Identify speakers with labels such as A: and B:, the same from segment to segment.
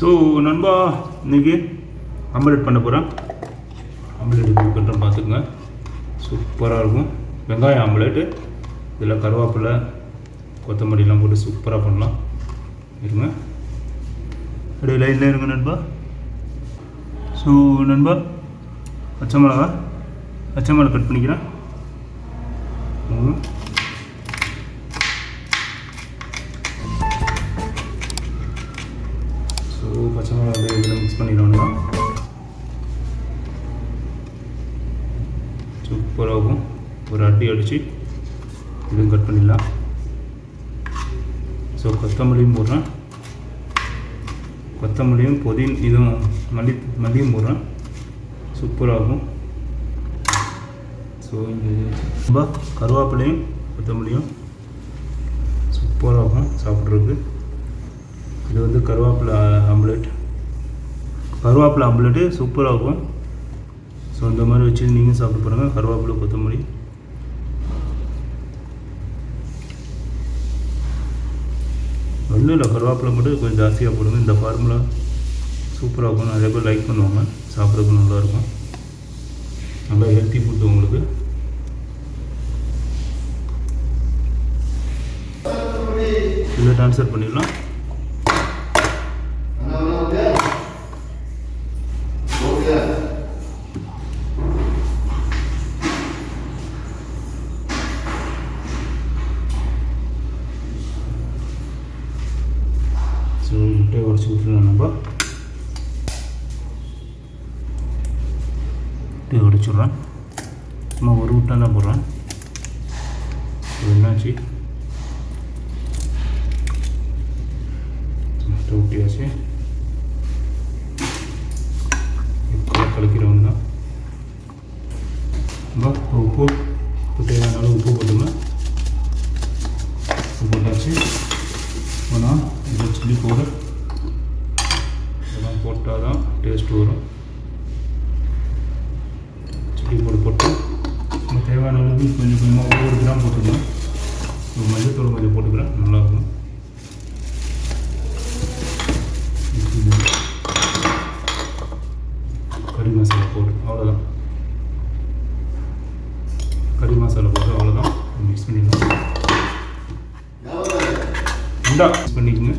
A: So நண்பா இன்னைக்கு omelette பண்ண போகிறேன் ஆம்லெட் எப்படி பண்ணுறேன் பார்த்துக்குங்க. சூப்பராக இருக்கும். வெங்காயம் ஆம்லெட்டு இதில் கருவேப்பிலை கொத்தமல்லிலாம் போட்டு சூப்பராக பண்ணலாம். இருங்க. அப்படியே லைனில் இருங்க நண்பா. ஸோ நண்பா பச்சை மிளகா பச்சை மிளகா கட் பண்ணிக்கிறேன். பச்சை மிளகா அப்படியே இதில் மிக்ஸ் பண்ணிடணும் சூப்பராகும் ஒரு அடி அடித்து இதுவும் கட் பண்ணிடலாம். ஸோ கொத்தமல்லியும் போடுறேன். கொத்தமல்லியும் புதின் இதுவும் மல்லி மல்லியும் போடுறேன். சூப்பராகும் ஸோ இங்கே ரொம்ப கருவேப்பிலையும் கொத்தமல்லியும் சூப்பராகும் சாப்பிட்றதுக்கு. இது வந்து கருவேப்பிலை ஆம்லெட். கருவேப்பிலை ஆம்லெட்டு சூப்பராக இருக்கும் ஸோ இந்த மாதிரி வச்சு நீங்கள் சாப்பிட்டு பாருங்கள் கருவேப்பிலை கொத்தமல்லி. ஒன்றும் இல்லை கருவேப்பிலை மட்டும் கொஞ்சம் ஜாஸ்தியாக போடுங்க. இந்த ஃபார்முலா சூப்பராக இருக்கும் நிறைய பேர் லைக் பண்ணுவாங்க. சாப்பிட்றதுக்கு நல்லாயிருக்கும். நல்லா ஹெல்த்தி ஃபுட்டு உங்களுக்கு. இல்லை ட்ரான்ஸ்ஃபர் பண்ணிடலாம். சொல்லிட்டு உடச்சி ஊற்றலாம் நம்ம முட்டையை உடச்சிட்றேன் சும்மா ஒரு முட்டை தான் போடுறேன். என்னாச்சு? முட்டை ஊட்டியாச்சு இப்போ கலக்கிறவங்க தான். உப்பு தேவையான அளவு உப்பு போட்டுங்க உப்பு போட்டாச்சு போனால் இது சில்லி பவுடர் இதெல்லாம் போட்டால் தான் டேஸ்ட் வரும். சில்லி போட்டு போட்டு நம்ம தேவையான அளவுக்கு கொஞ்சம் கொஞ்சமாக ஒவ்வொரு கிராம் போட்டுக்கலாம் மஞ்சத்தூள் கொஞ்சம் போட்டுக்கிறேன் நல்லாயிருக்கும். கறி மசாலா போட்டு அவ்வளோதான். கறி மசாலா போட்டு அவ்வளோதான். மிக்ஸ் பண்ணிடலாம் இந்தா மிக்ஸ் பண்ணிக்கோங்க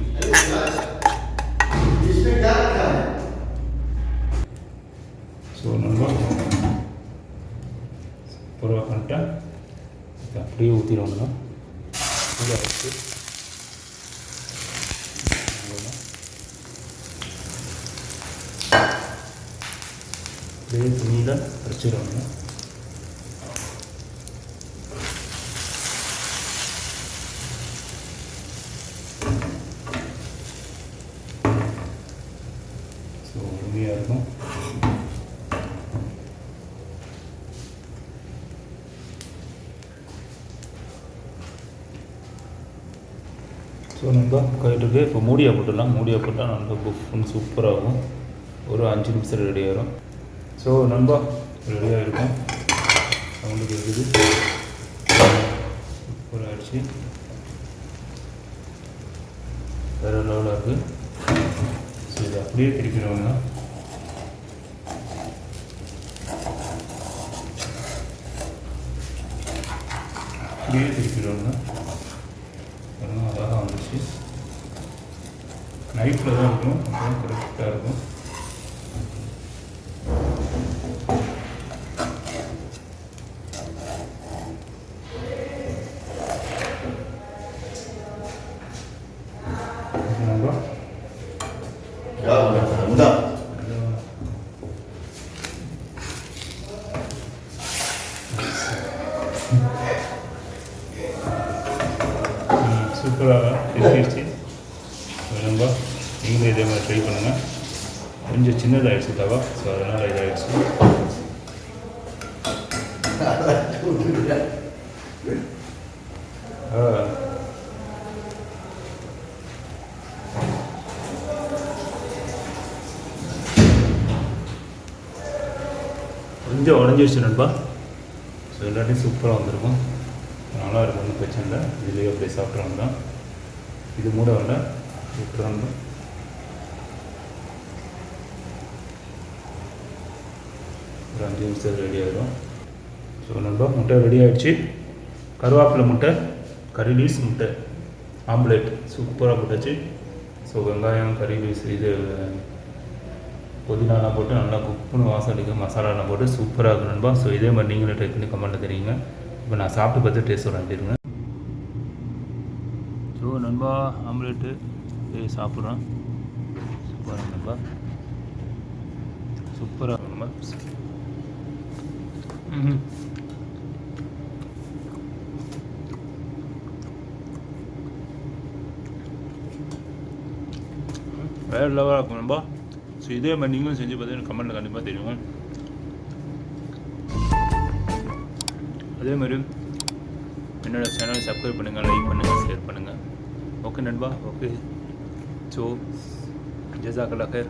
A: ஸோ நம்ம சூப்பராக பண்ணிட்டேன் அப்படியே ஊற்றிடுவோம்னா இதை வச்சு அப்படியே துணியில் அரைச்சிடுவாங்க ஸோ உண்மையாக இருக்கும் ஸோ நம்ம கைட்டுக்கு இப்போ மூடியை போட்டுடலாம். மூடியை போட்டால் நல்லா புஃப்னு சூப்பராகும் ஒரு அஞ்சு நிமிஷம் ரெடி ஆகிடும் ஸோ நண்பா ரெடியாக இருக்கும் சவுண்டுக்கு இருக்குது. சூப்பராக ஆயிடுச்சு. வேறு லெவலாக இருக்குது ஸோ இது அப்படியே திருப்பிடுவோம்னா அப்படியே திருப்பிடுவோம்னா நைட்டில் தான் இருக்கும். அப்போ கரெக்டாக இருக்கும் சூப்பராக இருந்துச்சு நம்ம நீங்களும் இதே மாதிரி ட்ரை பண்ணுங்கள் கொஞ்சம் சின்னதாகிடுச்சு தவா. ஸோ அதனால் இதாகிடுச்சு ஆ. கொஞ்சம் உடஞ்சிருச்சு நண்பா. ஸோ எல்லாத்தையும் சூப்பராக வந்திருக்கும் நல்லா இருக்கும் ஒன்றும் பிரச்சனை இல்லை. இதுலேயே அப்படியே சாப்பிட்றவங்க தான். இது மூட வேண்டாம். விட்டுறாங்க ஒரு அஞ்சு நிமிஷத்தில் ரெடி ஆகிடும் ஸோ நண்பா முட்டை ரெடி ஆகிடுச்சு கருவேப்பிலை முட்டை கறி லீஸ் முட்டை ஆம்லேட் சூப்பராக போட்டாச்சு. ஸோ வெங்காயம் கறி லீஸ் இது புதினாலாம் போட்டு நல்லா குப்புன்னு வாசம் அடிக்கும் மசாலாலாம் போட்டு சூப்பராக இருக்கும் நண்பா. ஸோ இதே மாதிரி நீங்களும் ட்ரை பண்ணி கமெண்ட்டில் தெரியுங்க. இப்போ நான் சாப்பிட்டு பார்த்து டேஸ்ட் சொல்கிறேன் தெரியுங்க ஸோ நண்பா ஆம்லேட்டு சாப்பிட்றோம். சூப்பராக நண்பா. சூப்பராக நம்ம வேறு லெவலாக இருக்கும் நம்ப ஸோ இதே மாதிரி நீங்களும் செஞ்சு பார்த்தீங்கன்னா கமெண்ட்டில் கண்டிப்பாக தெரியும் அதே மாதிரி என்னோட சேனலை சப்ஸ்கிரைப் பண்ணுங்கள் லைக் பண்ணுங்கள் ஷேர் பண்ணுங்கள் ஓகே நண்பா ஓகே ஸோ ஜசாக்கல்லா கேர்